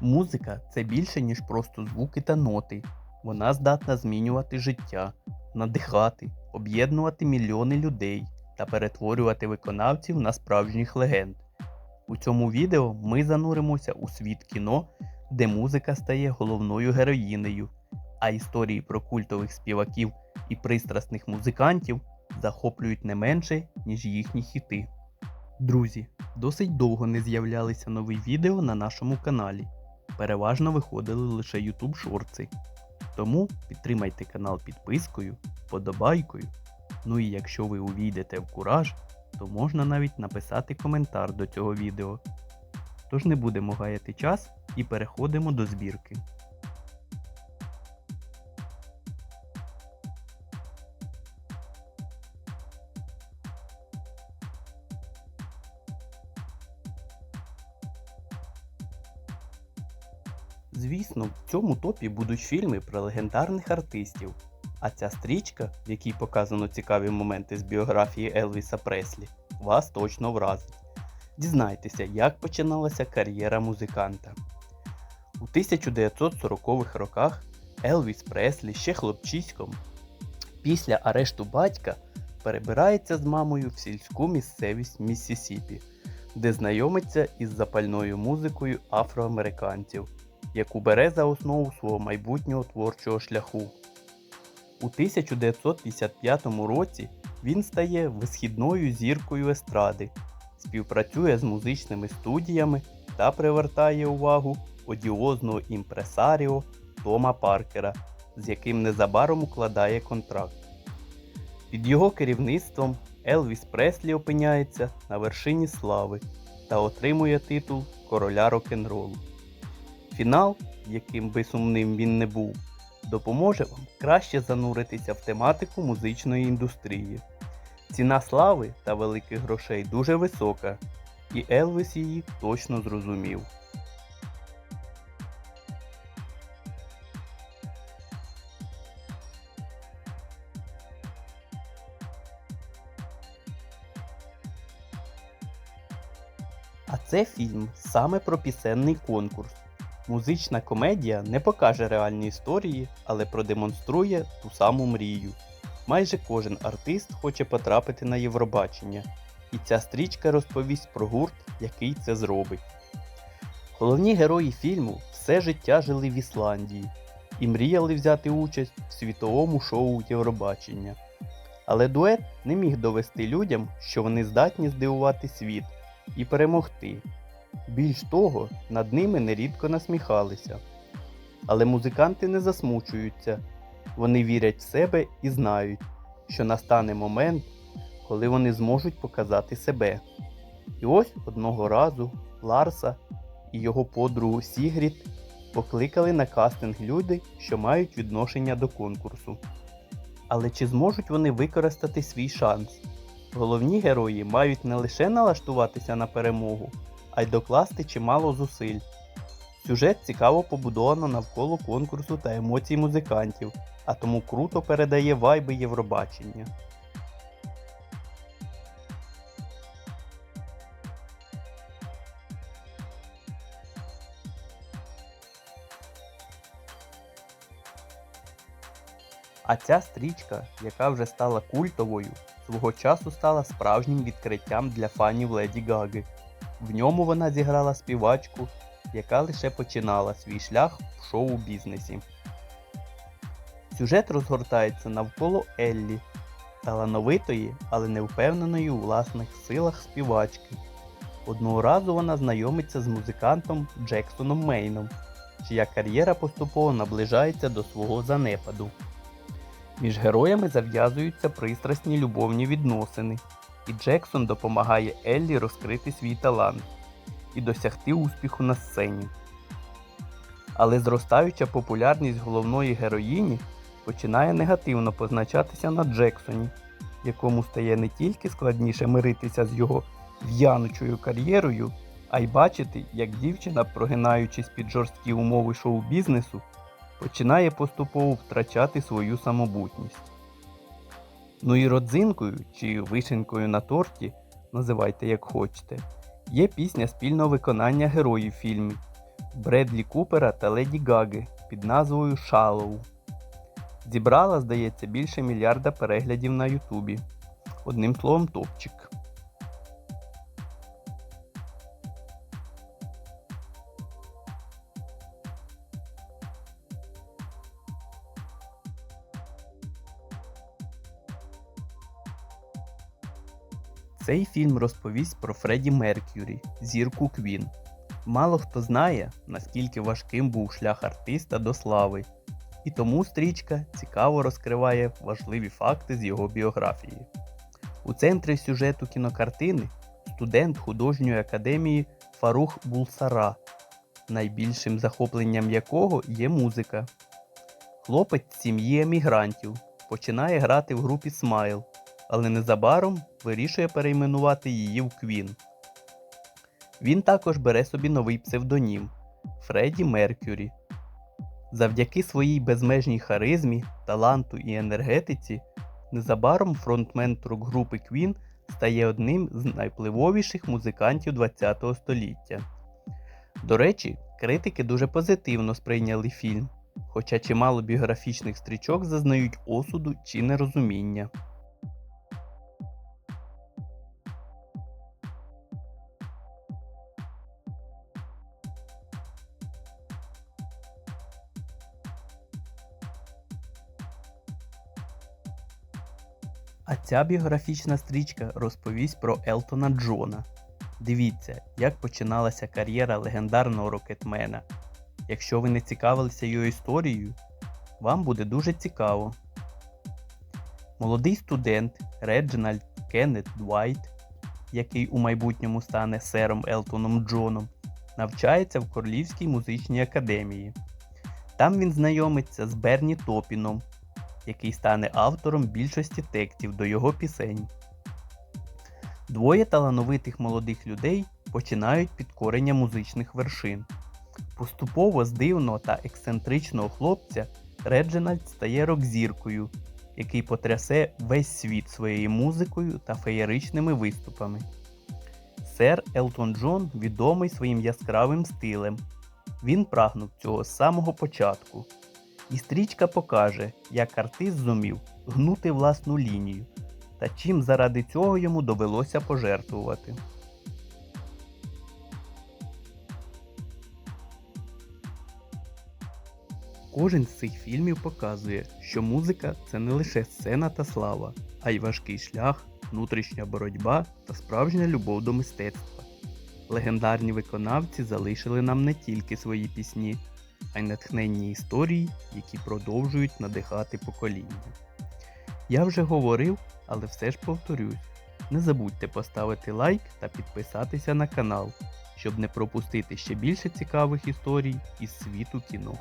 Музика це більше, ніж просто звуки та ноти. Вона здатна змінювати життя, надихати, об'єднувати мільйони людей та перетворювати виконавців на справжніх легенд. У цьому відео ми зануримося у світ кіно, де музика стає головною героїнею, а історії про культових співаків і пристрасних музикантів захоплюють не менше, ніж їхні хіти. Друзі, досить довго не з'являлися нові відео на нашому каналі. Переважно виходили лише YouTube шорти. Тому підтримайте канал підпискою, подобайкою. Ну і якщо ви увійдете в кураж, то можна навіть написати коментар до цього відео. Тож не будемо гаяти час і переходимо до збірки. Звісно, в цьому топі будуть фільми про легендарних артистів. А ця стрічка, в якій показано цікаві моменти з біографії Елвіса Преслі, вас точно вразить. Дізнайтеся, як починалася кар'єра музиканта. У 1940-х роках Елвіс Преслі ще хлопчиськом після арешту батька перебирається з мамою в сільську місцевість Міссісіпі, де знайомиться із запальною музикою афроамериканців яку бере за основу свого майбутнього творчого шляху. У 1955 році він стає висхідною зіркою естради, співпрацює з музичними студіями та привертає увагу одіозного імпресаріо Тома Паркера, з яким незабаром укладає контракт. Під його керівництвом Елвіс Преслі опиняється на вершині слави та отримує титул короля рок-н-ролу. Фінал, яким би сумним він не був, допоможе вам краще зануритися в тематику музичної індустрії. Ціна слави та великих грошей дуже висока, і Елвіс її точно зрозумів. А це фільм саме про пісенний конкурс. Музична комедія не покаже реальні історії, але продемонструє ту саму мрію. Майже кожен артист хоче потрапити на Євробачення, і ця стрічка розповість про гурт, який це зробить. Головні герої фільму все життя жили в Ісландії і мріяли взяти участь в світовому шоу Євробачення. Але дует не міг довести людям, що вони здатні здивувати світ і перемогти. Більш того, над ними нерідко насміхалися. Але музиканти не засмучуються, вони вірять в себе і знають, що настане момент, коли вони зможуть показати себе. І ось одного разу Ларса і його подругу Сігріт покликали на кастинг люди, що мають відношення до конкурсу. Але чи зможуть вони використати свій шанс? Головні герої мають не лише налаштуватися на перемогу, а й докласти чимало зусиль. Сюжет цікаво побудовано навколо конкурсу та емоцій музикантів, а тому круто передає вайби Євробачення. А ця стрічка, яка вже стала культовою, свого часу стала справжнім відкриттям для фанів Леді Гаги. В ньому вона зіграла співачку, яка лише починала свій шлях в шоу-бізнесі. Сюжет розгортається навколо Еллі, талановитої, але невпевненої у власних силах співачки. Одного разу вона знайомиться з музикантом Джексоном Мейном, чия кар'єра поступово наближається до свого занепаду. Між героями зав'язуються пристрасні любовні відносини, і Джексон допомагає Еллі розкрити свій талант і досягти успіху на сцені. Але зростаюча популярність головної героїні починає негативно позначатися на Джексоні, якому стає не тільки складніше миритися з його в'янучою кар'єрою, а й бачити, як дівчина, прогинаючись під жорсткі умови шоу-бізнесу, починає поступово втрачати свою самобутність. Ну і родзинкою чи вишенькою на торті, називайте як хочете, є пісня спільного виконання героїв фільмів Бредлі Купера та Леді Гаги під назвою Шалоу. Зібрала, здається, більше мільярда переглядів на Ютубі. Одним словом, топчик. Цей фільм розповість про Фредді Меркюрі, зірку Квін. Мало хто знає, наскільки важким був шлях артиста до слави, і тому стрічка цікаво розкриває важливі факти з його біографії. У центрі сюжету кінокартини студент художньої академії Фарух Булсара, найбільшим захопленням якого є музика. Хлопець з сім'ї емігрантів починає грати в групі Смайл, але незабаром вирішує перейменувати її в Квін. Він також бере собі новий псевдонім Фредді Меркюрі. Завдяки своїй безмежній харизмі, таланту і енергетиці, незабаром фронтмен рок-групи Queen стає одним з найвпливовіших музикантів ХХ століття. До речі, критики дуже позитивно сприйняли фільм, хоча чимало біографічних стрічок зазнають осуду чи нерозуміння. А ця біографічна стрічка розповість про Елтона Джона. Дивіться, як починалася кар'єра легендарного рокетмена. Якщо ви не цікавилися його історією, вам буде дуже цікаво. Молодий студент Реджинальд Кеннет Двайт, який у майбутньому стане сером Елтоном Джоном, навчається в Королівській музичній академії. Там він знайомиться з Берні Топіном, який стане автором більшості текстів до його пісень. Двоє талановитих молодих людей починають підкорення музичних вершин. Поступово з дивного та ексцентричного хлопця Реджинальд стає рок-зіркою, який потрясе весь світ своєю музикою та феєричними виступами. Сер Елтон Джон відомий своїм яскравим стилем. Він прагнув цього з самого початку. І стрічка покаже, як артист зумів гнути власну лінію та чим заради цього йому довелося пожертвувати. Кожен з цих фільмів показує, що музика це не лише сцена та слава, а й важкий шлях, внутрішня боротьба та справжня любов до мистецтва. Легендарні виконавці залишили нам не тільки свої пісні, а й натхненні історії, які продовжують надихати покоління. Я вже говорив, але все ж повторюсь. Не забудьте поставити лайк та підписатися на канал, щоб не пропустити ще більше цікавих історій із світу кіно.